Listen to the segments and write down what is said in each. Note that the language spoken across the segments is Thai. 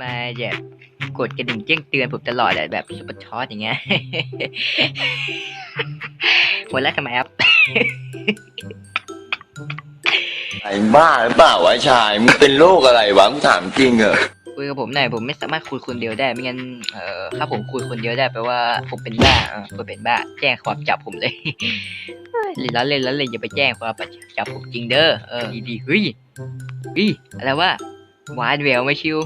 มาแบบกดกระดิ่งแจ้งเตือนผมตลอดอะแบบสุปช็อตอย่างเงี้ยหัวแล้วทำไมครับไอ้บ้าหรือเปล่าวะชายมึงเป็นโรคอะไรวะมึงถามจริงเหรอคุยกับผมหน่อยผมไม่สามารถคุยคนเดียวได้ไม่งั้นเอ่อถ้าผมคุยคนเดียวได้แปลว่าผมเป็นบ้าเออผมเป็นบ้า แจ้งความจับผมเลยเฮ้ยแล้วเล่นแล้วเล่นอย่าไปแจ้งความจับผมจริงเด้อเออดีๆเฮ้ยเฮ้ยอะไรวะหวานแหววไหม่ชิว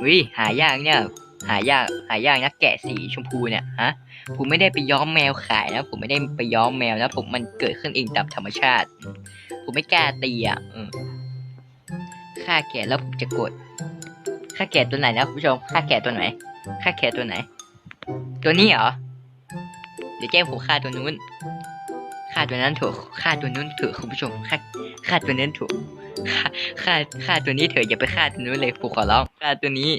เฮ้ยหายากเนี่ย หายากหายากนะแกะสีชมพูเนี่ยฮะผมไม่ได้ไปย้อมแมวขายนะ ผมไม่ได้ไปย้อมแมวนะผมมันเกิดขึ้นเองตามธรรมชาติ ผมไม่กล้าตีอะฆ่าแกะแล้วผมจะกดค่าแกะตัวไหนนะคุณผู้ชมค่าแกะตัวไหนค่าแกะตัวไหน ตัวนี้เหรอเดี๋ยวแจ้งผมค่าตัวนู้นค่าตัวนั้นถูกค่าตัวนู้นถูกคุณผู้ชมค่าค่าตัวนั้นถูก ค่าค่าตัวนี้เถอะอย่าไปค่าตัวนู้นเลยผมขอร้องค่าตัวนี้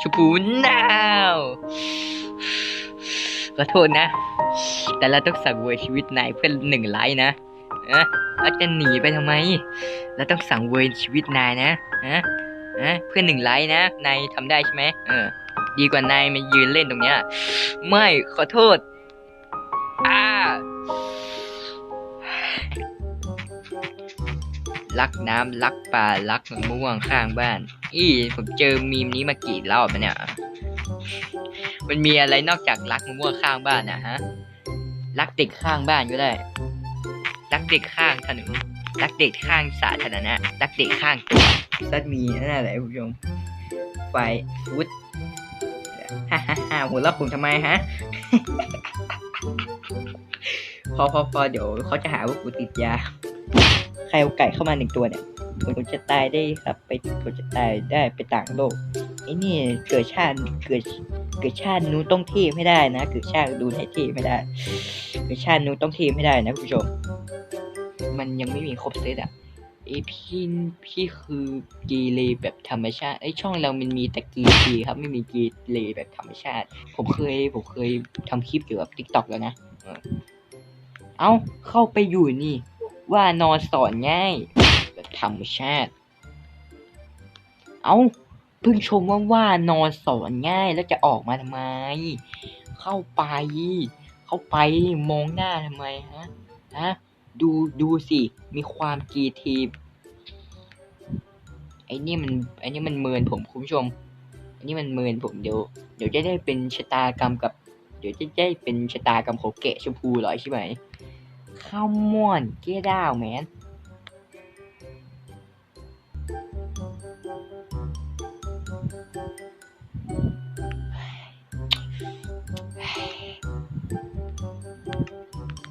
ชูปูนาวขอโทษนะ แต่เราต้องสั่งเวยชีวิตนายเพื่อหนึ่งไลค์นะอะเราจะหนีไปทำไม เราต้องสั่งเวยชีวิตนายนะอะนะเพื่อนหนึ่งไลค์นะนายทำได้ใช่ไหมเออ ดีกว่านายมายืนเล่นตรงเนี้ย ไม่ขอโทษ ลักน้ำลักปลาลักมะม่วงข้างบ้าน อีผมเจอมีมนี้มากี่รอบแล้วเนี่ย มันมีอะไรนอกจากลักมะม่วงข้างบ้านนะฮะลักเด็กข้างบ้านก็ได้ลักเด็กข้างถนนลักเด็กข้างสาธารณะลักเด็กข้างตัวซัดมีนั่นแหละคุณผู้ชมไฟวุฒฮ่าฮ่าฮ่าหัวเราะผมทำไมฮะพอพอพอเดี๋ยวเขาจะหาว่ากูติดยา ครเอาไก่เข้ามาหนึ่งตัวเนี่ยผมจะตายได้ครับ ไปผมจะตายได้ไปต่างโลกไอ้นี่เกิดชาติเกิดเกิดชาตินู้นต้องทพไม่ได้นะเกิดชาติดูให้เทพไม่ได้ เกิดชาตินู้นต้องทพไม่ได้นะคุณผู้ชม มันยังไม่มีครบเซตอะเอพี่พี่คือกีเลแบบธรรมชาติไอช่องเรามันมีแต่กีกีครับ ไม่มีกีเลแบบธรรมชาติ ผมเคยผมเคยทำคลิปเกี่ยวกับทิกตอกแล้วนะ เออเอาเข้าไปอยู่นี่ ว่านอนสอนง่ายแบบธรรมชาติ เอาเพิ่งชมว่าว่านอนสอนง่ายแล้วจะออกมาทำไม เข้าไป เข้าไปมองหน้าทำไมฮะฮะดูดูสิมีความกีทีไอ้นี่มันไอ้นี่มันเมินผมคุณผู้ชมไอ้นี่มันเมินผมเดี๋ยวเดี๋ยวจะได้เป็นชะตากรรมกับ เดี๋ยวจะได้เป็นชะตากรรมของเกะชมพูหรอใช่ไหม ข้าวม่วนเก้ดาวแมน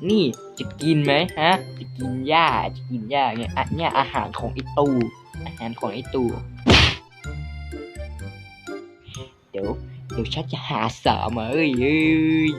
นี่จะกินไหมฮะ จะกินหญ้า จะกินหญ้าเนี่ยอะเนี่ยอาหารของไอตูอาหารของไอตูเดี๋ยว เดี๋ยวฉันจะหาสาวมาเอ้ยเอ้ย